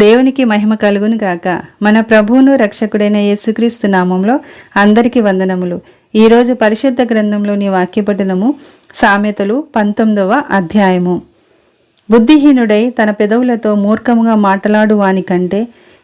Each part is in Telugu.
దేవునికి మహిమ కలుగును గాక. మన ప్రభువును రక్షకుడైన యేసుక్రీస్తు నామంలో అందరికీ వందనములు. ఈరోజు పరిశుద్ధ గ్రంథంలోని వాక్యపఠనము సామెతలు పంతొమ్మిదవ అధ్యాయము. బుద్ధిహీనుడై తన పెదవులతో మూర్ఖముగా మాటలాడు వాని కంటే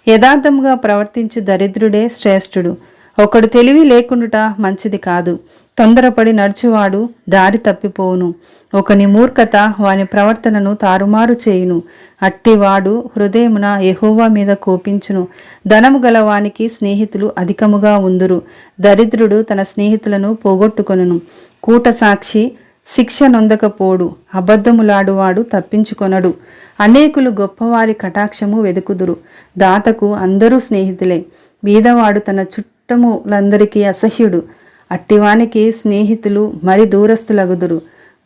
యథార్థముగా ప్రవర్తించు దరిద్రుడే శ్రేష్ఠుడు. ఒకడు తెలివి లేకుండుట మంచిది కాదు. తొందరపడి నడుచువాడు దారి తప్పిపోవును. ఒకని మూర్ఖత వాని ప్రవర్తనను తారుమారు చేయును. అట్టివాడు హృదయమున ఎహోవా మీద కోపించును. ధనము గలవానికి స్నేహితులు అధికముగా ఉందురు. దరిద్రుడు తన స్నేహితులను పోగొట్టుకొనును. కూట సాక్షి శిక్ష నొందకపోడు. అబద్ధములాడువాడు తప్పించుకొనడు. అనేకులు గొప్పవారి కటాక్షము వెదుకుదురు. దాతకు అందరూ స్నేహితులే. బీదవాడు తన చుట్టములందరికీ అసహ్యుడు. అట్టివానికి స్నేహితులు మరి దూరస్తులగుదురు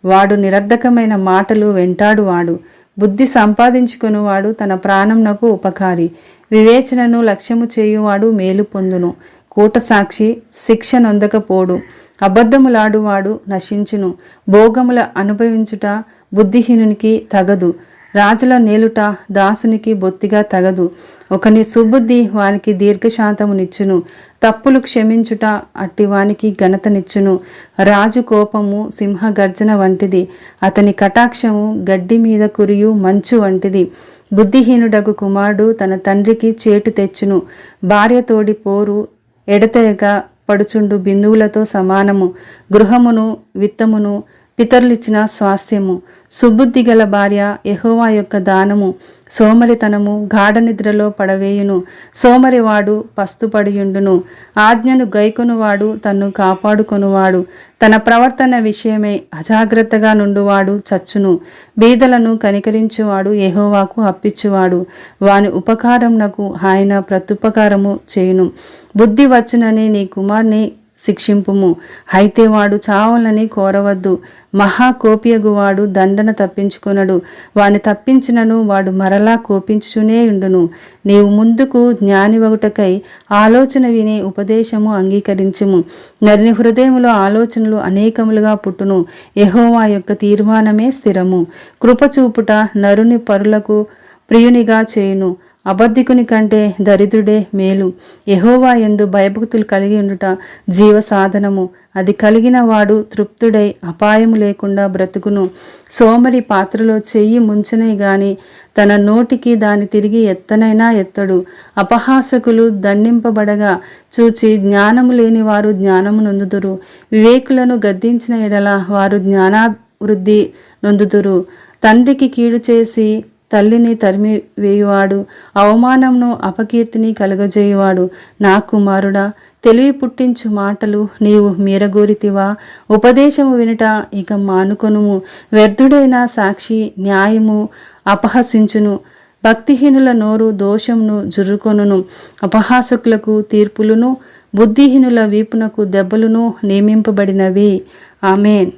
వాడు నిరర్ధకమైన మాటలు వెంటాడువాడు బుద్ధి సంపాదించుకునివాడు తన ప్రాణంనకు ఉపకారి. వివేచనను లక్ష్యము చేయువాడు మేలు పొందును. కూట సాక్షి శిక్ష నొందకపోడు. అబద్ధములాడువాడు నశించును. భోగముల అనుభవించుట బుద్ధిహీనునికి తగదు. రాజుల నేలుట దాసునికి బొత్తిగా తగదు. ఒకని సుబుద్ధి వానికి దీర్ఘశాంతమునిచ్చును. తప్పులు క్షమించుట అట్టి వానికి ఘనతనిచ్చును. రాజు కోపము సింహ గర్జన వంటిది. అతని కటాక్షము గడ్డి మీద కురియు మంచు వంటిది. బుద్ధిహీనుడగు కుమారుడు తన తండ్రికి చేటు తెచ్చును. భార్య తోడి పోరు ఎడతెగ పడుచుండు బిందువులతో సమానము. గృహమును విత్తమును పితరులిచ్చిన స్వాస్థ్యము. సుబుద్ధి గల భార్య యహోవా యొక్క దానము సోమరితనము గాఢ నిద్రలో పడవేయును. సోమరివాడు పస్తుపడియుండును. ఆజ్ఞను గైకొనువాడు తన్ను కాపాడుకొనువాడు. తన ప్రవర్తన విషయమే అజాగ్రత్తగా నుండువాడు చచ్చును. బీదలను కనికరించువాడు ఎహోవాకు అప్పిచ్చువాడు. వాని ఉపకారమునకు ఆయన ప్రత్యుపకారము చేయును. బుద్ధి వచ్చునని నీ కుమార్ని శిక్షింపుము. అయితే వాడు చావాలని కోరవద్దు. మహాకోపియగువాడు దండన తప్పించుకొనడు. వాని తప్పించినను వాడు మరలా కోపించుచునే ఉండును. నీవు ముందుకు జ్ఞానివగుటకై ఆలోచన విని ఉపదేశము అంగీకరించుము. నరిని హృదయములో ఆలోచనలు అనేకములుగా పుట్టును. యహోవా యొక్క తీర్మానమే స్థిరము. కృపచూపుట నరుని పరులకు ప్రియునిగా చేయును. అబద్ధికుని కంటే దరిద్రుడే మేలు. ఎహోవా ఎందు భయభక్తులు కలిగి ఉండుట జీవ సాధనము అది కలిగిన వాడు తృప్తుడై అపాయము లేకుండా బ్రతుకును. సోమరి పాత్రలో చెయ్యి ముంచనే గాని తన నోటికి దాని తిరిగి ఎత్తనైనా ఎత్తడు. అపహాసకులు దండింపబడగా చూచి జ్ఞానము లేని వారు జ్ఞానము నొందుదురు. వివేకులను గద్దించిన ఎడల వారు జ్ఞానావృద్ధి నొందుదురు. తండ్రికి కీడు చేసి తల్లిని తరిమి వేయువాడు అవమానంను అపకీర్తిని కలుగజేయువాడు. నా కుమారుడా తెలివి పుట్టించు మాటలు నీవు మీరగోరితివా. ఉపదేశము వినుట ఇక మానుకొనుము. వ్యర్థుడైన సాక్షి న్యాయము అపహసించును. భక్తిహీనుల నోరు దోషమును జుర్రుకొనును. అపహాసకులకు తీర్పులను బుద్ధిహీనుల వీపునకు దెబ్బలును నియమింపబడినవి. ఆమెన్.